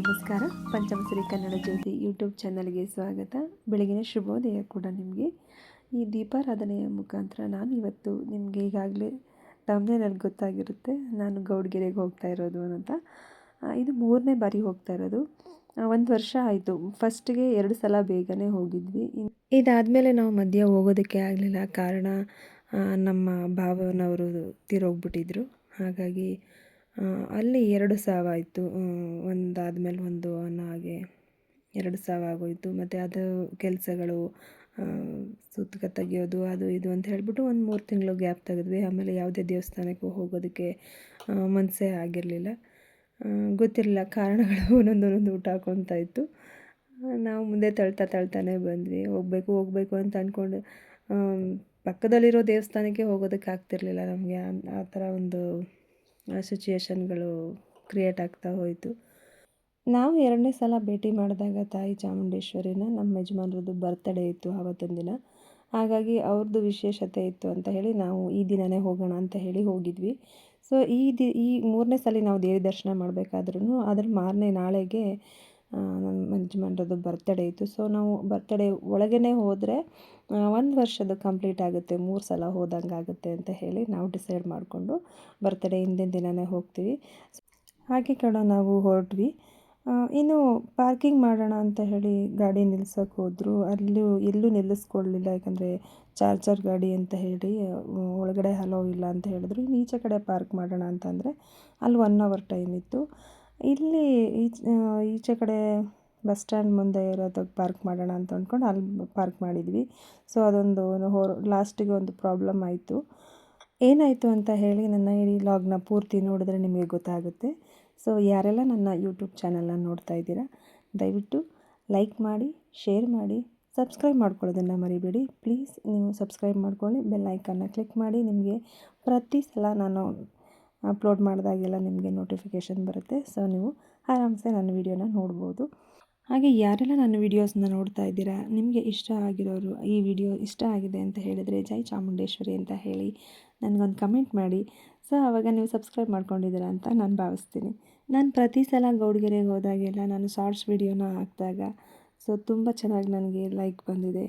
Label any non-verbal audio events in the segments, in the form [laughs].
ನಮಸ್ಕಾರ. ಪಂಚಮಶ್ರೀ ಕನ್ನಡ ಜ್ಯೋತಿ ಯೂಟ್ಯೂಬ್ ಚಾನಲ್ಗೆ ಸ್ವಾಗತ. ಬೆಳಗಿನ ಶುಭೋದಯ ಕೂಡ ನಿಮಗೆ. ಈ ದೀಪಾರಾಧನೆಯ ಮುಖಾಂತರ ನಾನು ಇವತ್ತು ನಿಮಗೆ ಈಗಾಗಲೇ ತಮ್ಮನೇನಲ್ಲಿ ಗೊತ್ತಾಗಿರುತ್ತೆ. ನಾನು ಗೌಡ್ಗೆರೆಗೆ ಹೋಗ್ತಾ ಇರೋದು ಅಂತ ಇದು ಮೂರನೇ ಬಾರಿ ಹೋಗ್ತಾ ಇರೋದು. ಒಂದು ವರ್ಷ ಆಯಿತು. ಫಸ್ಟಿಗೆ ಎರಡು ಸಲ ಬೇಗನೆ ಹೋಗಿದ್ವಿ. ಇದಾದಮೇಲೆ ನಾವು ಮಧ್ಯ ಹೋಗೋದಕ್ಕೆ ಆಗಲಿಲ್ಲ ಕಾರಣ ನಮ್ಮ ಭಾವನವರು ತೀರೋಗ್ಬಿಟ್ಟಿದ್ರು. ಹಾಗಾಗಿ ಅಲ್ಲಿ ಎರಡು ಸಾವಾಯಿತು ಒಂದಾದ್ಮೇಲೆ ಒಂದು ಅನ್ನೋ ಹಾಗೆ ಎರಡು ಸಾವು ಆಗೋಯಿತು. ಮತ್ತು ಅದು ಕೆಲಸಗಳು ಸುತ್ತಕ ತೆಗಿಯೋದು, ಅದು ಇದು ಅಂತ ಹೇಳಿಬಿಟ್ಟು ಒಂದು ಮೂರು ತಿಂಗಳು ಗ್ಯಾಪ್ ತೆಗೆದ್ವಿ. ಆಮೇಲೆ ಯಾವುದೇ ದೇವಸ್ಥಾನಕ್ಕೂ ಹೋಗೋದಕ್ಕೆ ಮನಸ್ಸೇ ಆಗಿರಲಿಲ್ಲ. ಗೊತ್ತಿರಲಿಲ್ಲ ಕಾರಣಗಳು [laughs] ಒಂದೊಂದು ಒಂದೊಂದು ಊಟ ಹಾಕೊತಾ ಇತ್ತು. ನಾವು ಮುಂದೆ ತಳ್ತಾ ತಳ್ತಾನೆ ಬಂದ್ವಿ. ಹೋಗಬೇಕು ಹೋಗಬೇಕು ಅಂತ ಅಂದ್ಕೊಂಡು ಪಕ್ಕದಲ್ಲಿರೋ ದೇವಸ್ಥಾನಕ್ಕೆ ಹೋಗೋದಕ್ಕೆ ಆಗ್ತಿರ್ಲಿಲ್ಲ ನಮಗೆ. ಆ ಥರ ಒಂದು ಸಿಚುಯೇಷನ್ಗಳು ಕ್ರಿಯೇಟ್ ಆಗ್ತಾ ಹೋಯಿತು. ನಾವು ಎರಡನೇ ಸಲ ಭೇಟಿ ಮಾಡಿದಾಗ ತಾಯಿ ಚಾಮುಂಡೇಶ್ವರಿನ ನಮ್ಮ ಯಜಮಾನ್ರದ್ದು ಬರ್ತ್ಡೇ ಇತ್ತು ಆವತ್ತೊಂದು ದಿನ. ಹಾಗಾಗಿ ಅವ್ರದ್ದು ವಿಶೇಷತೆ ಇತ್ತು ಅಂತ ಹೇಳಿ ನಾವು ಈ ದಿನವೇ ಹೋಗೋಣ ಅಂತ ಹೇಳಿ ಹೋಗಿದ್ವಿ. ಸೊ ಈ ದಿ, ಈ ಮೂರನೇ ಸಲ ನಾವು ದೇವಿ ದರ್ಶನ ಮಾಡಬೇಕಾದ್ರೂ ಅದ್ರ ಮಾರನೇ ನಾಳೆಗೆ ನಮ್ಮ ಯಜಮಾನ್ರದ್ದು ಬರ್ತ್ಡೇ ಇತ್ತು. ಸೊ ನಾವು ಬರ್ತಡೇ ಒಳಗೇ ಹೋದರೆ ಒಂದು ವರ್ಷದ ಕಂಪ್ಲೀಟ್ ಆಗುತ್ತೆ, ಮೂರು ಸಲ ಹೋದಂಗೆ ಆಗುತ್ತೆ ಅಂತ ಹೇಳಿ ನಾವು ಡಿಸೈಡ್ ಮಾಡಿಕೊಂಡು ಬರ್ತಡೇ ಹಿಂದಿನ ದಿನವೇ ಹೋಗ್ತೀವಿ. ಹಾಗೆ ಕಡ ನಾವು ಹೊರಟ್ವಿ. ಇನ್ನು ಪಾರ್ಕಿಂಗ್ ಮಾಡೋಣ ಅಂತ ಹೇಳಿ ಗಾಡಿ ನಿಲ್ಸೋಕೆ ಹೋದರು. ಅಲ್ಲೂ ಎಲ್ಲೂ ನಿಲ್ಲಿಸ್ಕೊಳ್ಳಿಲ್ಲ ಯಾಕಂದರೆ ಚಾರ್ಜರ್ ಗಾಡಿ ಅಂತ ಹೇಳಿ ಒಳಗಡೆ ಹಲೋ ಇಲ್ಲ ಅಂತ ಹೇಳಿದ್ರು. ಈಚೆ ಕಡೆ ಪಾರ್ಕ್ ಮಾಡೋಣ ಅಂತಂದರೆ, ಅಲ್ಲಿ ಒನ್ ಅವರ್ ಟೈಮ್ ಇತ್ತು. ಇಲ್ಲಿ ಈಚೆ ಈಚೆ ಕಡೆ ಬಸ್ ಸ್ಟ್ಯಾಂಡ್ ಮುಂದೆ ಇರೋದಕ್ಕೆ ಪಾರ್ಕ್ ಮಾಡೋಣ ಅಂತ ಅಂದ್ಕೊಂಡು ಅಲ್ಲಿ ಪಾರ್ಕ್ ಮಾಡಿದ್ವಿ. ಸೊ ಅದೊಂದು ಹೊರ ಲಾಸ್ಟಿಗೆ ಒಂದು ಪ್ರಾಬ್ಲಮ್ ಆಯಿತು. ಏನಾಯಿತು ಅಂತ ಹೇಳಿ ನನ್ನ ಈ ಲಾಗ್ನ ಪೂರ್ತಿ ನೋಡಿದ್ರೆ ನಿಮಗೆ ಗೊತ್ತಾಗುತ್ತೆ. ಸೊ ಯಾರೆಲ್ಲ ನನ್ನ ಯೂಟ್ಯೂಬ್ ಚಾನಲ್ನ ನೋಡ್ತಾ ಇದ್ದೀರಾ, ದಯವಿಟ್ಟು ಲೈಕ್ ಮಾಡಿ ಶೇರ್ ಮಾಡಿ ಸಬ್ಸ್ಕ್ರೈಬ್ ಮಾಡ್ಕೊಳ್ಳೋದನ್ನು ಮರಿಬೇಡಿ. ಪ್ಲೀಸ್ ನೀವು ಸಬ್ಸ್ಕ್ರೈಬ್ ಮಾಡ್ಕೊಳ್ಳಿ ಬೆಲ್ ಐಕನ್ನ ಕ್ಲಿಕ್ ಮಾಡಿ. ನಿಮಗೆ ಪ್ರತಿ ಸಲ ನಾನು ಅಪ್ಲೋಡ್ ಮಾಡಿದಾಗೆಲ್ಲ ನಿಮಗೆ ನೋಟಿಫಿಕೇಷನ್ ಬರುತ್ತೆ. ಸೊ ನೀವು ಆರಾಮ್ಸೆ ನನ್ನ ವೀಡಿಯೋನ ನೋಡ್ಬೋದು. ಹಾಗೆ ಯಾರೆಲ್ಲ ನನ್ನ ವೀಡಿಯೋಸ್ನ ನೋಡ್ತಾ ಇದ್ದೀರಾ, ನಿಮಗೆ ಇಷ್ಟ ಆಗಿರೋರು ಈ ವಿಡಿಯೋ ಇಷ್ಟ ಆಗಿದೆ ಅಂತ ಹೇಳಿದರೆ ಜೈ ಚಾಮುಂಡೇಶ್ವರಿ ಅಂತ ಹೇಳಿ ನನಗೊಂದು ಕಮೆಂಟ್ ಮಾಡಿ. ಸೊ ಆವಾಗ ನೀವು ಸಬ್ಸ್ಕ್ರೈಬ್ ಮಾಡ್ಕೊಂಡಿದ್ದೀರಾ ಅಂತ ನಾನು ಭಾವಿಸ್ತೀನಿ. ನಾನು ಪ್ರತಿ ಸಲ ಗೌಡ್ಗೆರೆಗೆ ಹೋದಾಗೆಲ್ಲ ನಾನು ಶಾರ್ಟ್ಸ್ ವೀಡಿಯೋನ ಹಾಕಿದಾಗ ಸೊ ತುಂಬ ಚೆನ್ನಾಗಿ ನನಗೆ ಲೈಕ್ ಬಂದಿದೆ.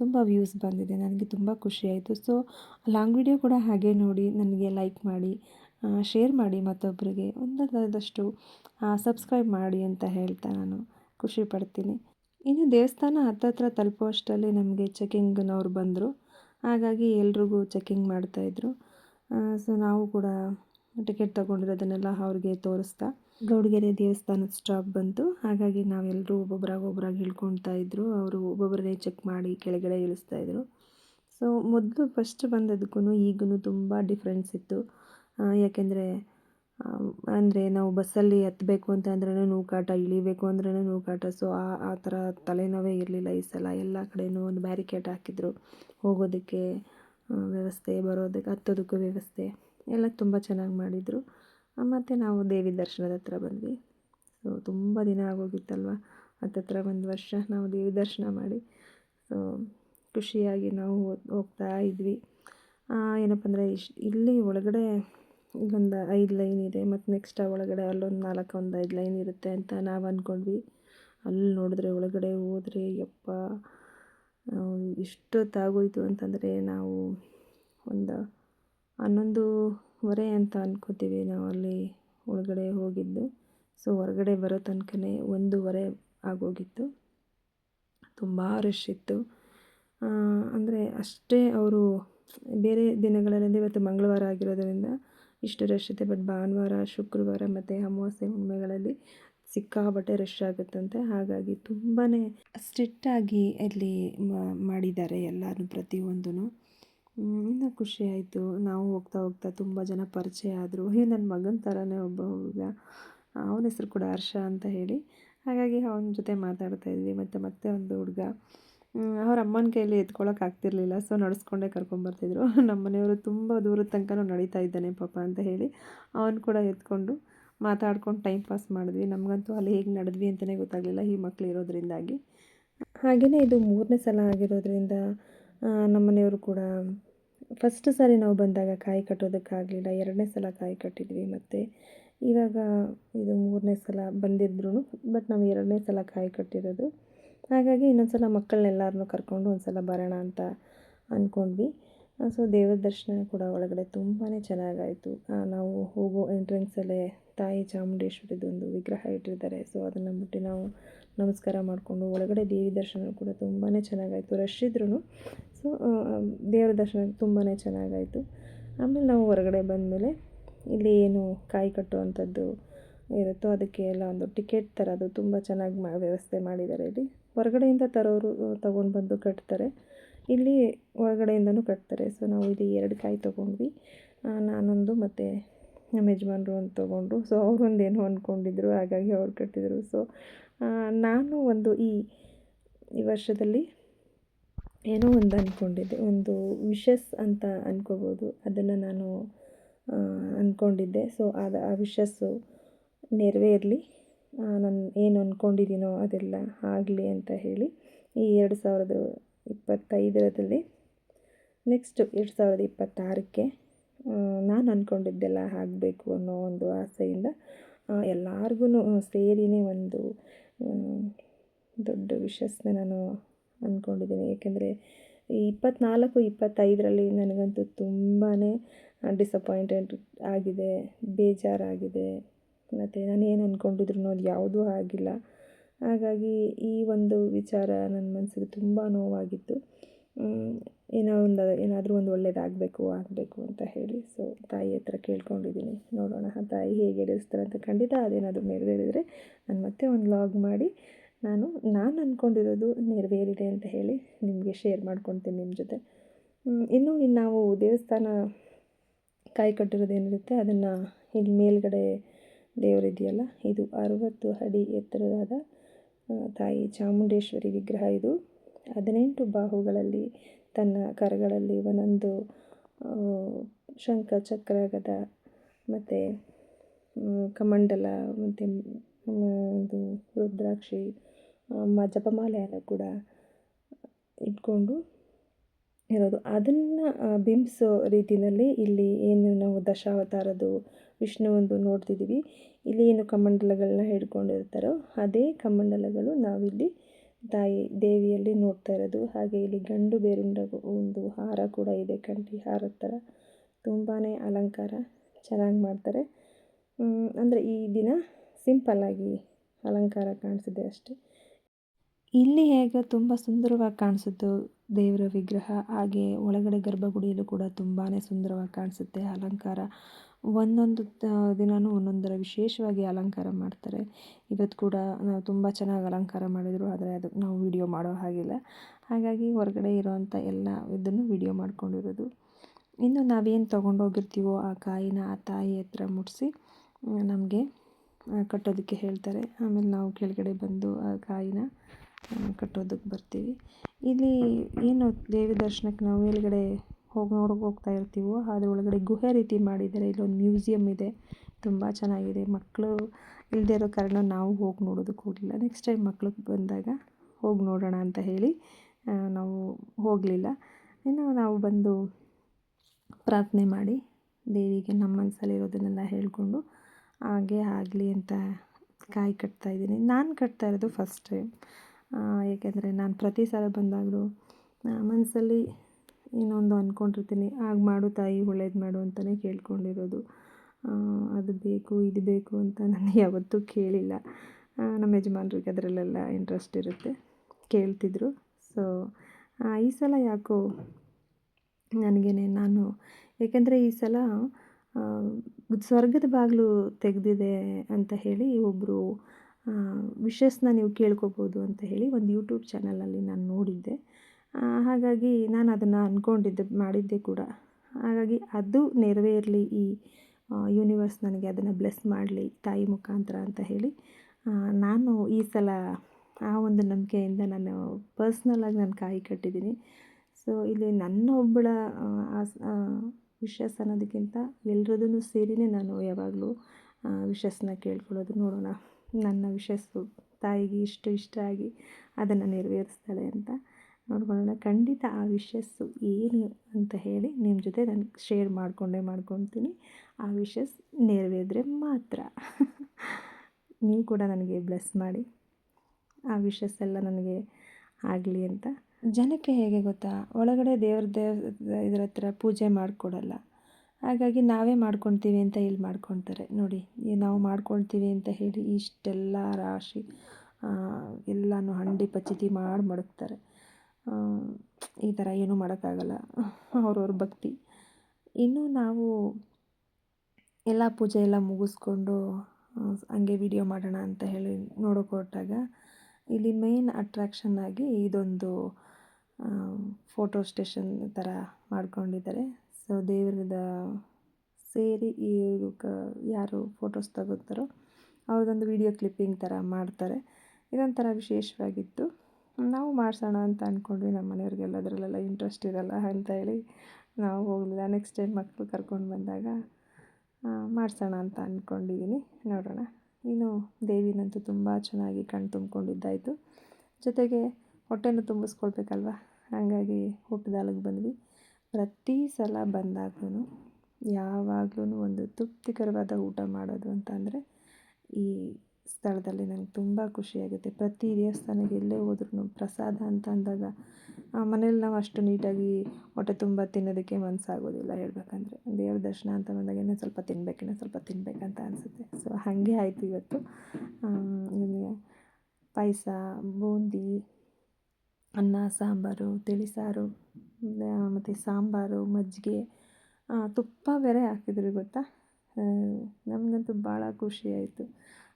ತುಂಬ ವ್ಯೂಸ್ ಬಂದಿದೆ. ನನಗೆ ತುಂಬ ಖುಷಿಯಾಯಿತು ಸೊ ಲಾಂಗ್ ವಿಡಿಯೋ ಕೂಡ ಹಾಗೆ ನೋಡಿ ನನಗೆ ಲೈಕ್ ಮಾಡಿ. ಶೇರ್ ಮಾಡಿ ಮತ್ತೊಬ್ಬರಿಗೆ ಒಂದಾದಷ್ಟು ಸಬ್ಸ್ಕ್ರೈಬ್ ಮಾಡಿ ಅಂತ ಹೇಳ್ತಾ ನಾನು ಖುಷಿ ಪಡ್ತೀನಿ. ಇನ್ನು ದೇವಸ್ಥಾನ ಹತ್ತತ್ರ ತಲುಪುವಷ್ಟರಲ್ಲಿ ನಮಗೆ ಚೆಕಿಂಗ್ನವ್ರು ಬಂದರು. ಹಾಗಾಗಿ ಎಲ್ರಿಗೂ ಚೆಕಿಂಗ್ ಮಾಡ್ತಾಯಿದ್ರು ಸೊ ನಾವು ಕೂಡ ಟಿಕೆಟ್ ತೊಗೊಂಡಿರೋದನ್ನೆಲ್ಲ ಅವ್ರಿಗೆ ತೋರಿಸ್ತಾ. ಗೌಡಗೆರೆ ದೇವಸ್ಥಾನದ ಸ್ಟಾಪ್ ಬಂತು. ಹಾಗಾಗಿ ನಾವೆಲ್ಲರೂ ಒಬ್ಬೊಬ್ಬರಾಗ ಒಬ್ಬರಾಗಿ ಇಳ್ಕೊಳ್ತಾ ಇದ್ರು. ಅವರು ಒಬ್ಬೊಬ್ಬರನ್ನೇ ಚೆಕ್ ಮಾಡಿ ಕೆಳಗಡೆ ಇಳಿಸ್ತಾ ಇದ್ರು. ಸೊ ಮೊದಲು ಫಸ್ಟ್ ಬಂದದಕ್ಕೂ ಈಗೂ ತುಂಬ ಡಿಫ್ರೆನ್ಸ್ ಇತ್ತು. ಯಾಕೆಂದರೆ ಅಂದರೆ ನಾವು ಬಸ್ಸಲ್ಲಿ ಹತ್ತಬೇಕು ಅಂತ ಅಂದ್ರೇ ನೂಕಾಟ, ಇಳಿಬೇಕು ಅಂದ್ರೇ ನೂಕಾಟ. ಸೊ ಆ ಆ ಥರ ತಲೆನೋವೇ ಇರಲಿಲ್ಲ ಈ ಸಲ. ಎಲ್ಲ ಕಡೆಯೂ ಒಂದು ಬ್ಯಾರಿಕೇಡ್ ಹಾಕಿದ್ರು. ಹೋಗೋದಕ್ಕೆ ವ್ಯವಸ್ಥೆ, ಬರೋದಕ್ಕೆ, ಹತ್ತೋದಕ್ಕೂ ವ್ಯವಸ್ಥೆ ಎಲ್ಲ ತುಂಬ ಚೆನ್ನಾಗಿ ಮಾಡಿದರು. ಮತ್ತು ನಾವು ದೇವಿ ದರ್ಶನದ ಹತ್ರ ಬಂದ್ವಿ. ಸೊ ತುಂಬ ದಿನ ಆಗೋಗಿತ್ತಲ್ವ? ಹತ್ತತ್ರ ಒಂದು ವರ್ಷ ನಾವು ದೇವಿ ದರ್ಶನ ಮಾಡಿ. ಸೊ ಖುಷಿಯಾಗಿ ನಾವು ಹೋಗ್- ಹೋಗ್ತಾ ಇದ್ವಿ. ಏನಪ್ಪ ಅಂದರೆ ಇಶ್, ಇಲ್ಲಿ ಒಳಗಡೆ ಇಲ್ಲೊಂದು ಐದು ಲೈನ್ ಇದೆ, ಮತ್ತು ನೆಕ್ಸ್ಟ್ ಒಳಗಡೆ ಅಲ್ಲೊಂದು ನಾಲ್ಕು ಒಂದು ಐದು ಲೈನ್ ಇರುತ್ತೆ ಅಂತ ನಾವು ಅಂದ್ಕೊಂಡ್ವಿ ಅಲ್ಲಿ ನೋಡಿದ್ರೆ ಒಳಗಡೆ ಹೋದರೆ ಯಪ್ಪ ಎಷ್ಟೊತ್ತಾಗೋಯಿತು ಅಂತಂದರೆ ನಾವು ಒಂದು ಹನ್ನೊಂದುವರೆ ಅಂತ ಅಂದ್ಕೋತೀವಿ ನಾವು ಅಲ್ಲಿ ಒಳಗಡೆ ಹೋಗಿದ್ದು. ಸೊ ಹೊರಗಡೆ ಬರೋ ತನಕನೇ ಒಂದೂವರೆ ಆಗೋಗಿತ್ತು. ತುಂಬ ರಶ್ ಇತ್ತು. ಅಂದರೆ ಅಷ್ಟೇ ಅವರು ಬೇರೆ ದಿನಗಳಲ್ಲಿ ಇವತ್ತು ಮಂಗಳವಾರ ಆಗಿರೋದರಿಂದ ಇಷ್ಟು ರಶ್ ಇದೆ ಬಟ್ ಭಾನುವಾರ, ಶುಕ್ರವಾರ ಮತ್ತು ಅಮಾವಾಸ್ಯೆ ಹುಣ್ಣಿಮೆಗಳಲ್ಲಿ ಸಿಕ್ಕಾಪಟ್ಟೆ ರಶ್ ಆಗುತ್ತಂತೆ. ಹಾಗಾಗಿ ತುಂಬಾ ಸ್ಟ್ರಿಕ್ಟಾಗಿ ಇಲ್ಲಿ ಮ- ಮಾಡಿದ್ದಾರೆ ಎಲ್ಲರೂ ಪ್ರತಿಯೊಂದೂ ಇನ್ನೂ ಖುಷಿ ಆಯಿತು. ನಾವು ಹೋಗ್ತಾ ಹೋಗ್ತಾ ತುಂಬ ಜನ ಪರಿಚಯ ಆದರು. ಹೇ ನನ್ನ ಮಗನ ಥರನೇ ಒಬ್ಬ ಹುಡುಗ. ಅವನ ಹೆಸರು ಕೂಡ ಹರ್ಷ ಅಂತ ಹೇಳಿ. ಹಾಗಾಗಿ ಅವನ ಜೊತೆ ಮಾತಾಡ್ತಾ ಇದ್ವಿ. ಮತ್ತು ಮತ್ತೆ ಒಂದು ಹುಡುಗ. ಅವ್ರ ಅಮ್ಮನ ಕೈಯಲ್ಲಿ ಎತ್ಕೊಳ್ಳೋಕೆ ಆಗ್ತಿರ್ಲಿಲ್ಲ. ಸೊ ನಡೆಸ್ಕೊಂಡೇ ಕರ್ಕೊಂಬರ್ತಿದ್ರು [laughs] ನಮ್ಮ ಮನೆಯವರು ತುಂಬ ದೂರದ ತನಕನೂ ನಡೀತಾ ಇದ್ದಾನೆ ಪಾಪ ಅಂತ ಹೇಳಿ ಅವನು ಕೂಡ ಎತ್ಕೊಂಡು ಮಾತಾಡ್ಕೊಂಡು ಟೈಮ್ ಪಾಸ್ ಮಾಡಿದ್ವಿ. ನಮಗಂತೂ ಅಲ್ಲಿ ಹೇಗೆ ನಡೆದ್ವಿ ಅಂತಲೇ ಗೊತ್ತಾಗಲಿಲ್ಲ. ಈ ಮಕ್ಳು ಇರೋದ್ರಿಂದಾಗಿ. ಹಾಗೆಯೇ ಇದು ಮೂರನೇ ಸಲ ಆಗಿರೋದ್ರಿಂದ ನಮ್ಮನೆಯವರು ನಮ್ಮ ಮನೆಯವರು ಕೂಡ ಫಸ್ಟ್ ಸಾರಿ ನಾವು ಬಂದಾಗ ಕಾಯಿ ಕಟ್ಟೋದಕ್ಕಾಗಲಿಲ್ಲ. ಎರಡನೇ ಸಲ ಕಾಯಿ ಕಟ್ಟಿದ್ವಿ ಮತ್ತು ಇವಾಗ ಇದು ಮೂರನೇ ಸಲ ಬಂದಿದ್ರು ಬಟ್ ನಾವು ಎರಡನೇ ಸಲ ಕಾಯಿ ಕಟ್ಟಿರೋದು ಹಾಗಾಗಿ ಇನ್ನೊಂದು ಸಲ ಮಕ್ಕಳನ್ನೆಲ್ಲರನ್ನೂ ಕರ್ಕೊಂಡು ಒಂದು ಸಲ ಬರೋಣ ಅಂತ ಅಂದ್ಕೊಂಡ್ವಿ ಸೊ ದೇವರ ದರ್ಶನ ಕೂಡ ಒಳಗಡೆ ತುಂಬಾ ಚೆನ್ನಾಗಾಯಿತು. ನಾವು ಹೋಗೋ ಎಂಟ್ರೆನ್ಸಲ್ಲೇ ತಾಯಿ ಚಾಮುಂಡೇಶ್ವರಿದೊಂದು ವಿಗ್ರಹ ಇಟ್ಟಿರ್ತಾರೆ. ಸೊ ಅದನ್ನು ಮುಟ್ಟಿ ನಾವು ನಮಸ್ಕಾರ ಮಾಡಿಕೊಂಡು ಒಳಗಡೆ ದೇವಿ ದರ್ಶನ ಕೂಡ ತುಂಬಾ ಚೆನ್ನಾಗಾಯಿತು, ರಶ್ ಇದ್ರೂ ಸೊ ದೇವರ ದರ್ಶನ ತುಂಬಾ ಚೆನ್ನಾಗಾಯಿತು. ಆಮೇಲೆ ನಾವು ಹೊರಗಡೆ ಬಂದಮೇಲೆ ಇಲ್ಲಿ ಏನು ಕಾಯಿ ಕಟ್ಟುವಂಥದ್ದು ಇರುತ್ತೋ ಅದಕ್ಕೆ ಎಲ್ಲ ಒಂದು ಟಿಕೆಟ್ ಥರದ್ದು ತುಂಬ ಚೆನ್ನಾಗಿ ಮಾ ವ್ಯವಸ್ಥೆ ಮಾಡಿದ್ದಾರೆ ಇಲ್ಲಿ. ಹೊರಗಡೆಯಿಂದ ತರೋರು ತೊಗೊಂಡು ಬಂದು ಕಟ್ತಾರೆ. ಇಲ್ಲಿ ಒಳಗಡೆಯಿಂದನೂ ಕಟ್ತಾರೆ. ಸೊ ನಾವು ಇಲ್ಲಿ ಎರಡು ಕಾಯಿ ತೊಗೊಂಡ್ವಿ. ನಾನೊಂದು ಮತ್ತು ನಮ್ಮ ಯಜಮಾನ್ರು ಒಂದು ತೊಗೊಂಡ್ರು. ಸೊ ಅವ್ರೊಂದು ಏನೋ ಅಂದ್ಕೊಂಡಿದ್ರು ಹಾಗಾಗಿ ಅವ್ರು ಕಟ್ಟಿದರು. ಸೊ ನಾನು ಒಂದು ಈ ಈ ವರ್ಷದಲ್ಲಿ ಏನೋ ಒಂದು ಅಂದ್ಕೊಂಡಿದ್ದೆ ಒಂದು ವಿಷಸ್ ಅಂತ ಅಂದ್ಕೋಬೋದು ಅದನ್ನು ನಾನು ಅಂದ್ಕೊಂಡಿದ್ದೆ ಸೊ ಅದು ಆ ವಿಶಸ್ಸು ನೆರವೇರಲಿ ನಾನು ಏನು ಅಂದ್ಕೊಂಡಿದ್ದೀನೋ ಅದೆಲ್ಲ ಆಗಲಿ ಅಂತ ಹೇಳಿ ಈ ಎರಡು ಸಾವಿರದ ಇಪ್ಪತ್ತೈದರಲ್ಲಿ ನೆಕ್ಸ್ಟ್ ಎರಡು ಸಾವಿರದ ಇಪ್ಪತ್ತಾರಕ್ಕೆ ನಾನು ಅಂದ್ಕೊಂಡಿದ್ದೆಲ್ಲ ಆಗಬೇಕು ಅನ್ನೋ ಒಂದು ಆಸೆಯಿಂದ ಎಲ್ಲರಿಗೂ ಸೇರಿನೇ ಒಂದು ದೊಡ್ಡ ವಿಶಸ್ನ ನಾನು ಅಂದ್ಕೊಂಡಿದ್ದೀನಿ ಏಕೆಂದರೆ ಈ ಇಪ್ಪತ್ತ್ನಾಲ್ಕು ಇಪ್ಪತ್ತೈದರಲ್ಲಿ ನನಗಂತೂ ತುಂಬಾ ಡಿಸಪಾಯಿಂಟೆಡ್ ಆಗಿದೆ, ಬೇಜಾರಾಗಿದೆ. ಮತ್ತು ನಾನು ಏನು ಅಂದ್ಕೊಂಡಿದ್ರು ಅದು ಯಾವುದೂ ಆಗಿಲ್ಲ. ಹಾಗಾಗಿ ಈ ಒಂದು ವಿಚಾರ ನನ್ನ ಮನಸ್ಸಿಗೆ ತುಂಬ ನೋವಾಗಿತ್ತು. ಏನೋ ಒಂದು, ಏನಾದರೂ ಒಂದು ಒಳ್ಳೇದಾಗಬೇಕು, ಆಗಬೇಕು ಅಂತ ಹೇಳಿ. ಸೊ ತಾಯಿ ಹತ್ರ ಕೇಳ್ಕೊಂಡಿದ್ದೀನಿ. ನೋಡೋಣ ತಾಯಿ ಹೇಗೆ ಈಡೇರಿಸ್ತಾರೆ ಅಂತ ಖಂಡಿತ ಅದೇನಾದರೂ ನೆರವೇರಿದರೆ ನಾನು ಮತ್ತೆ ಒಂದು ಲಾಗ್ ಮಾಡಿ. ನಾನು ನಾನು ಅಂದ್ಕೊಂಡಿರೋದು ನೆರವೇರಿದೆ ಅಂತ ಹೇಳಿ ನಿಮಗೆ ಶೇರ್ ಮಾಡ್ಕೊತೀನಿ ನಿಮ್ಮ ಜೊತೆ. ಇನ್ನು ನಾವು ದೇವಸ್ಥಾನ ಕಾಯಿ ಕಟ್ಟಿರೋದು ಏನಿರುತ್ತೆ, ಅದನ್ನು ಇಲ್ಲಿ ಮೇಲ್ಗಡೆ ದೇವರಿದೆಯಲ್ಲ? ಇದು ಅರವತ್ತು ಅಡಿ ಎತ್ತರವಾದ ತಾಯಿ ಚಾಮುಂಡೇಶ್ವರಿ ವಿಗ್ರಹ ಇದು. ಹದಿನೆಂಟು ಬಾಹುಗಳಲ್ಲಿ ತನ್ನ ಕರಗಳಲ್ಲಿ ಒಂದೊಂದು ಶಂಖ ಚಕ್ರ ಗದ ಮತ್ತು ಕಮಂಡಲ, ಮತ್ತು ಇದು ರುದ್ರಾಕ್ಷಿ ಮ, ಜಪಮಾಲೆಯನ್ನು ಕೂಡ ಇಟ್ಕೊಂಡು ಇರೋದು. ಅದನ್ನು ಬಿಂಬಿಸೋ ರೀತಿಯಲ್ಲಿ ಇಲ್ಲಿ ಏನು ನಾವು ದಶಾವತಾರದ್ದು ವಿಷ್ಣುವಂದು ನೋಡ್ತಿದ್ದೀವಿ. ಇಲ್ಲಿ ಏನು ಕಮಂಡಲಗಳನ್ನ ಹಿಡ್ಕೊಂಡಿರ್ತಾರೋ ಅದೇ ಕಮಂಡಲಗಳು ನಾವಿಲ್ಲಿ ತಾಯಿ ದೇವಿಯಲ್ಲಿ ನೋಡ್ತಾ ಇರೋದು. ಹಾಗೆ ಇಲ್ಲಿ ಗಂಡು ಬೇರುಂಡ ಒಂದು ಹಾರ ಕೂಡ ಇದೆ. ಕಂಠಿ ಹಾರ ಥರ. ತುಂಬಾ ಅಲಂಕಾರ ಚೆನ್ನಾಗಿ ಮಾಡ್ತಾರೆ. ಅಂದರೆ ಈ ದಿನ ಸಿಂಪಲ್ಲಾಗಿ ಅಲಂಕಾರ ಕಾಣಿಸಿದೆ ಅಷ್ಟೆ. ಇಲ್ಲಿ ಹೇಗೆ ತುಂಬ ಸುಂದರವಾಗಿ ಕಾಣಿಸುತ್ತೋ ದೇವರ ವಿಗ್ರಹ. ಹಾಗೆ ಒಳಗಡೆ ಗರ್ಭಗುಡಿಯಲ್ಲೂ ಕೂಡ ತುಂಬಾ ಸುಂದರವಾಗಿ ಕಾಣಿಸುತ್ತೆ ಅಲಂಕಾರ. ಒಂದೊಂದು ದಿನವೂ ಒಂದೊಂದರ ವಿಶೇಷವಾಗಿ ಅಲಂಕಾರ ಮಾಡ್ತಾರೆ. ಇವತ್ತು ಕೂಡ ನಾವು ತುಂಬ ಚೆನ್ನಾಗಿ ಅಲಂಕಾರ ಮಾಡಿದರು, ಆದರೆ ಅದು ನಾವು ವಿಡಿಯೋ ಮಾಡೋ ಹಾಗಿಲ್ಲ. ಹಾಗಾಗಿ ಹೊರಗಡೆ ಇರೋವಂಥ ಎಲ್ಲ ಇದನ್ನು ವಿಡಿಯೋ ಮಾಡ್ಕೊಂಡಿರೋದು. ಇನ್ನು ನಾವೇನು ತೊಗೊಂಡೋಗಿರ್ತೀವೋ ಆ ಕಾಯಿನ ಆ ತಾಯಿ ಹತ್ರ ಮುಟ್ಟಿಸಿ ನಮಗೆ ಕಟ್ಟೋದಕ್ಕೆ ಹೇಳ್ತಾರೆ. ಆಮೇಲೆ ನಾವು ಕೆಳಗಡೆ ಬಂದು ಆ ಕಾಯಿನ ಕಟ್ಟೋದಕ್ಕೆ ಬರ್ತೀವಿ. ಇಲ್ಲಿ ಏನು ದೇವಿ ದರ್ಶನಕ್ಕೆ ನಾವು ಮೇಲ್ಗಡೆ ಹೋಗಿ ನೋಡೋಕೆ ಹೋಗ್ತಾ ಇರ್ತೀವೋ ಅದ್ರ ಒಳಗಡೆ ಗುಹೆ ರೀತಿ ಮಾಡಿದ್ದಾರೆ. ಇಲ್ಲೊಂದು ಮ್ಯೂಸಿಯಮ್ ಇದೆ, ತುಂಬ ಚೆನ್ನಾಗಿದೆ. ಮಕ್ಕಳು ಇಲ್ಲದೆ ಇರೋ ಕಾರಣ ನಾವು ಹೋಗಿ ನೋಡೋದಕ್ಕೆ ಹೋಗಲಿಲ್ಲ. ನೆಕ್ಸ್ಟ್ ಟೈಮ್ ಮಕ್ಕಳು ಬಂದಾಗ ಹೋಗಿ ನೋಡೋಣ ಅಂತ ಹೇಳಿ ನಾವು ಹೋಗಲಿಲ್ಲ. ಇನ್ನು ನಾವು ಬಂದು ಪ್ರಾರ್ಥನೆ ಮಾಡಿ, ದೇವಿಗೆ ನಮ್ಮ ಮನಸ್ಸಲ್ಲಿರೋದನ್ನೆಲ್ಲ ಹೇಳಿಕೊಂಡು ಹಾಗೆ ಆಗಲಿ ಅಂತ ಕಾಯಿ ಕಟ್ತಾ ಇದ್ದೀನಿ. ನಾನು ಕಟ್ತಾ ಇರೋದು ಫಸ್ಟ್ ಟೈಮ್ ಏಕೆಂದರೆ ನಾನು ಪ್ರತಿ ಸಲ ಬಂದಾಗಲೂ ಮನಸ್ಸಲ್ಲಿ ಇನ್ನೊಂದು ಅಂದ್ಕೊಂಡಿರ್ತೀನಿ ಆಗ ಮಾಡು ತಾಯಿ, ಒಳ್ಳೇದು ಮಾಡು ಅಂತಲೇ ಕೇಳ್ಕೊಂಡಿರೋದು. ಅದು ಬೇಕು, ಇದು ಬೇಕು ಅಂತ ನಾನು ಯಾವತ್ತೂ ಕೇಳಿಲ್ಲ. ನಮ್ಮ ಯಜಮಾನ್ರಿಗೆ ಅದರಲ್ಲೆಲ್ಲ ಇಂಟ್ರೆಸ್ಟ್ ಇರುತ್ತೆ. ಕೇಳ್ತಿದ್ರು. ಸೊ ಈ ಸಲ ಯಾಕೋ ನನಗೇನೆ ನಾನು ಏಕೆಂದರೆ ಈ ಸಲ ಸ್ವರ್ಗದ ಬಾಗಿಲು ತೆಗೆದಿದೆ ಅಂತ ಹೇಳಿ ಒಬ್ಬರು ವಿಶಸ್ನ ನೀವು ಕೇಳ್ಕೊಬೋದು ಅಂತ ಹೇಳಿ ಒಂದು ಯೂಟ್ಯೂಬ್ ಚಾನಲಲ್ಲಿ ನಾನು ನೋಡಿದ್ದೆ. ಹಾಗಾಗಿ ನಾನು ಅದನ್ನು ಅಂದ್ಕೊಂಡಿದ್ದೆ ಮಾಡಿದ್ದೆ ಕೂಡ. ಹಾಗಾಗಿ ಅದು ನೆರವೇರಲಿ ಈ ಯೂನಿವರ್ಸ್ ನನಗೆ ಅದನ್ನು ಬ್ಲೆಸ್ ಮಾಡಲಿ ತಾಯಿ ಮುಖಾಂತರ ಅಂತ ಹೇಳಿ. ನಾನು ಈ ಸಲ ಆ ಒಂದು ನಂಬಿಕೆಯಿಂದ ನಾನು ಪರ್ಸ್ನಲಾಗಿ ನಾನು ಕಾಯಿ ಕಟ್ಟಿದ್ದೀನಿ. ಸೊ ಇಲ್ಲಿ ನನ್ನ ಒಬ್ಬಳ ವಿಶಸ್ ಅನ್ನೋದಕ್ಕಿಂತ ಎಲ್ರದೂ ಸೇರಿನೇ ನಾನು ಯಾವಾಗಲೂ ವಿಶಸ್ನ ಕೇಳ್ಕೊಳ್ಳೋದು ನೋಡೋಣ. ನನ್ನ ವಿಶಸ್ಸು ತಾಯಿಗೆ ಇಷ್ಟು, ಇಷ್ಟ ಆಗಿ ಅದನ್ನು ನೆರವೇರಿಸ್ತಾಳೆ ಅಂತ. ನೋಡ್ಕೊಳ್ಳೋಣ. ಖಂಡಿತ ಆ ವಿಷಸ್ಸು ಏನು ಅಂತ ಹೇಳಿ ನಿಮ್ಮ ಜೊತೆ ನಾನು ಶೇರ್ ಮಾಡಿಕೊಂಡೇ ಮಾಡ್ಕೊತೀನಿ. ಆ ವಿಷಸ್ ನೆರವೇರಿದ್ರೆ ಮಾತ್ರ. ನೀವು ಕೂಡ ನನಗೆ ಬ್ಲೆಸ್ ಮಾಡಿ. ಆ ವಿಷಸ್ ಎಲ್ಲ ನನಗೆ ಆಗಲಿ ಅಂತ. ಜನಕ್ಕೆ ಹೇಗೆ ಗೊತ್ತಾ? ಒಳಗಡೆ ದೇವ್ರ ದೇವ್ ಇದ್ರ ಹತ್ರ ಪೂಜೆ ಮಾಡಿಕೊಡಲ್ಲ. ಹಾಗಾಗಿ ನಾವೇ ಮಾಡ್ಕೊಳ್ತೀವಿ ಅಂತ ಇಲ್ಲಿ ಮಾಡ್ಕೊತಾರೆ. ನೋಡಿ ನಾವು ಮಾಡ್ಕೊಳ್ತೀವಿ ಅಂತ ಹೇಳಿ ಇಷ್ಟೆಲ್ಲ ರಾಶಿ ಎಲ್ಲನೂ ಹಂಡಿ ಪಚಿತಿ ಮಾಡಿ ಮಡಗ್ತಾರೆ. ಈ ಥರ ಏನೂ ಮಾಡೋಕ್ಕಾಗಲ್ಲ. ಅವ್ರವ್ರ ಭಕ್ತಿ. ಇನ್ನು ನಾವು ಎಲ್ಲ ಪೂಜೆ ಎಲ್ಲ ಮುಗಿಸ್ಕೊಂಡು ಹಂಗೆ ವಿಡಿಯೋ ಮಾಡೋಣ ಅಂತ ಹೇಳಿ ನೋಡೋಕೆ ಹೊರಟಾಗ ಇಲ್ಲಿ ಮೇನ್ ಅಟ್ರಾಕ್ಷನ್ ಆಗಿ ಇದೊಂದು ಫೋಟೋ ಸ್ಟೇಷನ್ ಥರ ಮಾಡ್ಕೊಂಡಿದ್ದಾರೆ. ಸೊ ದೇವ್ರದ ಸೇರಿ ಈ ಯಾರು ಫೋಟೋಸ್ ತಗೋತಾರೋ ಅವ್ರದ್ದೊಂದು ವೀಡಿಯೋ ಕ್ಲಿಪ್ಪಿಂಗ್ ಥರ ಮಾಡ್ತಾರೆ. ಇದೊಂಥರ ವಿಶೇಷವಾಗಿತ್ತು. ನಾವು ಮಾಡಿಸೋಣ ಅಂತ ಅಂದ್ಕೊಂಡ್ವಿ ನಮ್ಮ ಮನೆಯವ್ರಿಗೆಲ್ಲ, ಅದರಲ್ಲೆಲ್ಲ ಇಂಟ್ರೆಸ್ಟ್ ಇರಲ್ಲ ಅಂತ ಹೇಳಿ ನಾವು ಹೋಗಲಿಲ್ಲ. ನೆಕ್ಸ್ಟ್ ಟೈಮ್ ಮಕ್ಕಳು ಕರ್ಕೊಂಡು ಬಂದಾಗ ಮಾಡಿಸೋಣ ಅಂತ ಅಂದ್ಕೊಂಡಿದ್ದೀನಿ ನೋಡೋಣ. ಇನ್ನು ದೇವಿನಂತೂ ತುಂಬ ಚೆನ್ನಾಗಿ ಕಣ್ಣು ತುಂಬಿಕೊಂಡಿದ್ದಾಯಿತು. ಜೊತೆಗೆ ಹೊಟ್ಟೆನೂ ತುಂಬಿಸ್ಕೊಳ್ಬೇಕಲ್ವ? ಹಾಗಾಗಿ ಹುಟ್ಟದಾಲಗೆ ಬಂದ್ವಿ. ಪ್ರತಿ ಸಲ ಬಂದಾಗ್ಲೂ ಯಾವಾಗಲೂ ಒಂದು ತೃಪ್ತಿಕರವಾದ ಊಟ ಮಾಡೋದು ಅಂತ ಅಂದರೆ ಈ ಸ್ಥಳದಲ್ಲಿ ನನಗೆ ತುಂಬ ಖುಷಿಯಾಗುತ್ತೆ. ಪ್ರತಿ ದೇವಸ್ಥಾನಕ್ಕೆ ಎಲ್ಲೇ ಹೋದ್ರೂ ಪ್ರಸಾದ ಅಂತ ಅಂದಾಗ ಮನೇಲಿ ನಾವು ಅಷ್ಟು ನೀಟಾಗಿ ಹೊಟ್ಟೆ ತುಂಬ ತಿನ್ನೋದಕ್ಕೆ ಮನಸ್ಸಾಗೋದಿಲ್ಲ ಹೇಳ್ಬೇಕಂದ್ರೆ. ದೇವ್ರ ದರ್ಶನ ಅಂತ ಬಂದಾಗ ಇನ್ನೂ ಸ್ವಲ್ಪ ತಿನ್ಬೇಕು ಇನ್ನೂ ಸ್ವಲ್ಪ ತಿನ್ನಬೇಕಂತ ಅನಿಸುತ್ತೆ. ಸೊ ಹಾಗೆ ಆಯಿತು ಇವತ್ತು. ಪಾಯಸ, ಬೂಂದಿ, ಅನ್ನ, ಸಾಂಬಾರು ತಿಳಿಸಾರು ಮತ್ತು ಸಾಂಬಾರು, ಮಜ್ಜಿಗೆ ತುಪ್ಪ ಬೇರೆ ಹಾಕಿದ್ರು ಗೊತ್ತಾ? ನಮಗಂತೂ ಭಾಳ ಖುಷಿ ಆಯಿತು.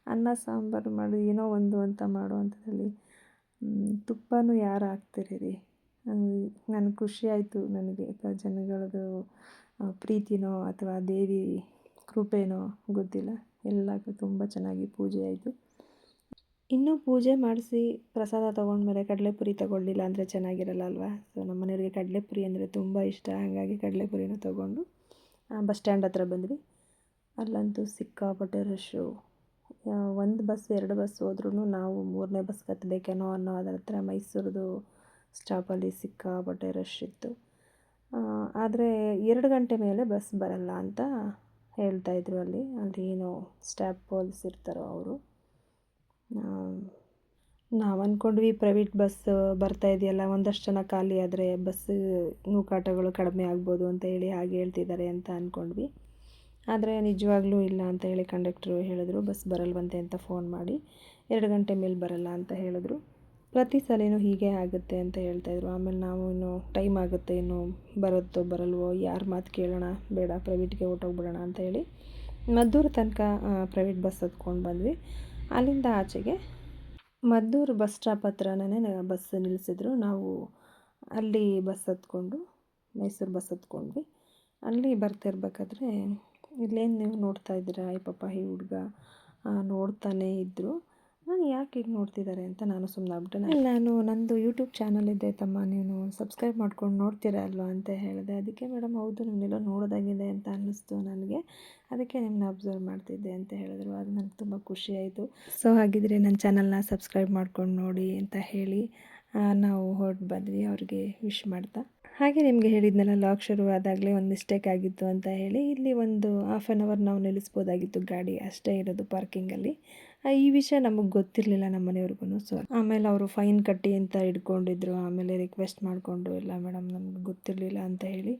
ಅನ್ನ, ಸಾಂಬಾರು ಮಾಡು, ಏನೋ ಒಂದು ಅಂತ ಮಾಡುವಂಥದ್ರಲ್ಲಿ ತುಪ್ಪನೂ ಯಾರು ಹಾಕ್ತಾರೆ ರೀ ನನಗೆ ಖುಷಿ ಆಯಿತು ನನಗೆ. ಜನಗಳದ್ದು ಪ್ರೀತಿನೋ ಅಥವಾ ದೇವಿ ಕೃಪೆನೋ ಗೊತ್ತಿಲ್ಲ. ಎಲ್ಲ ತುಂಬ ಚೆನ್ನಾಗಿ ಪೂಜೆ ಆಯಿತು. ಇನ್ನೂ ಪೂಜೆ ಮಾಡಿಸಿ ಪ್ರಸಾದ ತೊಗೊಂಡ್ಮೇಲೆ ಕಡಲೆಪುರಿ ತೊಗೊಳ್ಳಿಲ್ಲ ಅಂದರೆ ಚೆನ್ನಾಗಿರಲ್ಲ ಅಲ್ವಾ? ಸೊ ನಮ್ಮ ಮನೆಯವ್ರಿಗೆ ಕಡಲೆಪುರಿ ಅಂದರೆ ತುಂಬ ಇಷ್ಟ. ಹಾಗಾಗಿ ಕಡಲೆಪುರಿನ ತೊಗೊಂಡು ಬಸ್ ಸ್ಟ್ಯಾಂಡ್ ಹತ್ರ ಬಂದ್ವಿ. ಅಲ್ಲಂತೂ ಸಿಕ್ಕಾಪಟ್ಟೆ ರಶ್ಶು ಒಂದು ಬಸ್, ಎರಡು ಬಸ್ ಹೋದ್ರೂ ನಾವು ಮೂರನೇ ಬಸ್ ಹತ್ತಬೇಕೇನೋ ಅನ್ನೋ ಅದರ ಹತ್ರ ಮೈಸೂರದು ಸ್ಟಾಪಲ್ಲಿ ಸಿಕ್ಕಾಪಟ್ಟೆ ರಶ್ ಇತ್ತು. ಆದರೆ ಎರಡು ಗಂಟೆ ಮೇಲೆ ಬಸ್ ಬರಲ್ಲ ಅಂತ ಹೇಳ್ತಾಯಿದ್ರು ಅಲ್ಲಿ. ಅಲ್ಲಿ ಏನೋ ಸ್ಟಾಪ್ ಪೋಲ್ಸ್ ಇರ್ತಾರೋ ಅವರು. ನಾವು ಅಂದ್ಕೊಂಡ್ವಿ ಪ್ರೈವೇಟ್ ಬಸ್ ಬರ್ತಾ ಇದೆಯಲ್ಲ, ಒಂದಷ್ಟು ಜನ ಖಾಲಿ ಆದರೆ ಬಸ್ ನೂಕಾಟಗಳು ಕಡಿಮೆ ಆಗ್ಬೋದು ಅಂತ ಹೇಳಿ ಹಾಗೆ ಹೇಳ್ತಿದ್ದಾರೆ ಅಂತ ಅಂದ್ಕೊಂಡ್ವಿ ಆದರೆ ನಿಜವಾಗ್ಲೂ ಇಲ್ಲ ಅಂತ ಹೇಳಿ ಕಂಡಕ್ಟ್ರು ಹೇಳಿದ್ರು, ಬಸ್ ಬರಲ್ವಂತೆ ಅಂತ ಫೋನ್ ಮಾಡಿ, ಎರಡು ಗಂಟೆ ಮೇಲೆ ಬರಲ್ಲ ಅಂತ ಹೇಳಿದ್ರು. ಪ್ರತಿ ಸಲವೂ ಹೀಗೆ ಆಗುತ್ತೆ ಅಂತ ಹೇಳ್ತಾಯಿದ್ರು ಆಮೇಲೆ ನಾವು ಇನ್ನು ಟೈಮ್ ಆಗುತ್ತೆ, ಇನ್ನು ಬರುತ್ತೋ, ಬರಲ್ವೋ, ಯಾರ ಮಾತು ಕೇಳೋಣ, ಬೇಡ ಪ್ರೈವೇಟ್ಗೆ ಹೊರ್ಟೋಗ್ಬಿಡೋಣ ಅಂತ ಹೇಳಿ ಮದ್ದೂರು ತನಕ ಪ್ರೈವೇಟ್ ಬಸ್ ಹತ್ಕೊಂಡು ಬಂದ್ವಿ. ಅಲ್ಲಿಂದ ಆಚೆಗೆ ಮದ್ದೂರು ಬಸ್ ಸ್ಟಾಪ್ ಹತ್ರನೇ ಬಸ್ ನಿಲ್ಲಿಸಿದ್ರು ನಾವು ಅಲ್ಲಿ ಬಸ್ ಹತ್ಕೊಂಡು, ಮೈಸೂರು ಬಸ್ ಹತ್ಕೊಂಡ್ವಿ. ಅಲ್ಲಿ ಬರ್ತಿರ್ಬೇಕಾದ್ರೆ ಇಲ್ಲೇನು ನೀವು ನೋಡ್ತಾ ಇದ್ದೀರಾ? ಈ ಪಾಪ ಈ ಹುಡುಗ ನೋಡ್ತಾನೇ ಇದ್ದರು ನಾನು ಯಾಕೆ ಹೀಗೆ ನೋಡ್ತಿದ್ದಾರೆ ಅಂತ ನಾನು ಸುಮ್ಮನೆ ಆಗ್ಬಿಟ್ಟೆ. ನಾನು ನಂದು ಯೂಟ್ಯೂಬ್ ಚಾನಲ್ ಇದೆ ತಮ್ಮ, ನೀನು ಸಬ್ಸ್ಕ್ರೈಬ್ ಮಾಡ್ಕೊಂಡು ನೋಡ್ತೀರಾ ಅಲ್ವಾ ಅಂತ ಹೇಳಿದೆ. ಅದಕ್ಕೆ ಮೇಡಮ್, ಹೌದು ನಿಮ್ಮನ್ನೆಲ್ಲ ನೋಡೋದಾಗಿದೆ ಅಂತ ಅನ್ನಿಸ್ತು ನನಗೆ. ಅದಕ್ಕೆ ನಿಮ್ಮನ್ನ ಅಬ್ಸರ್ವ್ ಮಾಡ್ತಿದ್ದೆ ಅಂತ ಹೇಳಿದ್ರು. ಅದು ನನಗೆ ತುಂಬ ಖುಷಿ ಆಯಿತು. ಸೊ, ಹಾಗಿದ್ರೆ ನನ್ನ ಚಾನಲ್ನ ಸಬ್ಸ್ಕ್ರೈಬ್ ಮಾಡ್ಕೊಂಡು ನೋಡಿ ಅಂತ ಹೇಳಿ ನಾವು ಹೊರಟು ಬಂದ್ವಿ. ಅವ್ರಿಗೆ ವಿಶ್ ಮಾಡ್ತಾ. ಹಾಗೆ ನಿಮಗೆ ಹೇಳಿದ್ನಲ್ಲ ಲಾಕ್ ಶುರುವಾದಾಗಲೇ ಒಂದು ಮಿಸ್ಟೇಕ್ ಆಗಿತ್ತು ಅಂತ ಹೇಳಿ, ಇಲ್ಲಿ ಒಂದು ಹಾಫ್ ಆನ್ ಅವರ್ ನಾವು ನಿಲ್ಲಿಸ್ಬೋದಾಗಿತ್ತು ಗಾಡಿ, ಅಷ್ಟೇ ಇರೋದು ಪಾರ್ಕಿಂಗಲ್ಲಿ ಈ ವಿಷಯ ನಮಗೆ ಗೊತ್ತಿರಲಿಲ್ಲ ನಮ್ಮ ಮನೆಯವ್ರಿಗೂ ಸೊ ಆಮೇಲೆ ಅವರು ಫೈನ್ ಕಟ್ಟಿ ಅಂತ ಇಟ್ಕೊಂಡಿದ್ರು, ಆಮೇಲೆ ರಿಕ್ವೆಸ್ಟ್ ಮಾಡಿಕೊಂಡು, ಇಲ್ಲ ಮೇಡಮ್ ನಮ್ಗೆ ಗೊತ್ತಿರಲಿಲ್ಲ ಅಂತ ಹೇಳಿ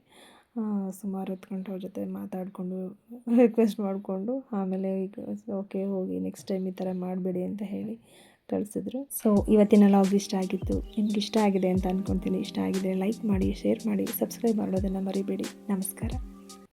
ಸುಮಾರು ಹೊತ್ತು ಗಂಟೆ ಅವ್ರ ಜೊತೆ ಮಾತಾಡಿಕೊಂಡು ರಿಕ್ವೆಸ್ಟ್ ಮಾಡಿಕೊಂಡು, ಆಮೇಲೆ ಈಗ ಓಕೆ ಹೋಗಿ ನೆಕ್ಸ್ಟ್ ಟೈಮ್ ಈ ಥರ ಮಾಡಬೇಡಿ ಅಂತ ಹೇಳಿ ಕಳಿಸಿದ್ರು ಸೊ ಇವತ್ತಿನ ಲಾಗ್ ಇಷ್ಟ ಆಗಿತ್ತು. ನಿಮ್ಗೆ ಇಷ್ಟ ಆಗಿದೆ ಅಂತ ಅನ್ಕೊಂತೀನಿ. ಇಷ್ಟ ಆಗಿದೆ ಲೈಕ್ ಮಾಡಿ ಶೇರ್ ಮಾಡಿ ಸಬ್ಸ್ಕ್ರೈಬ್ ಮಾಡೋದನ್ನು ಮರಿಬೇಡಿ. ನಮಸ್ಕಾರ.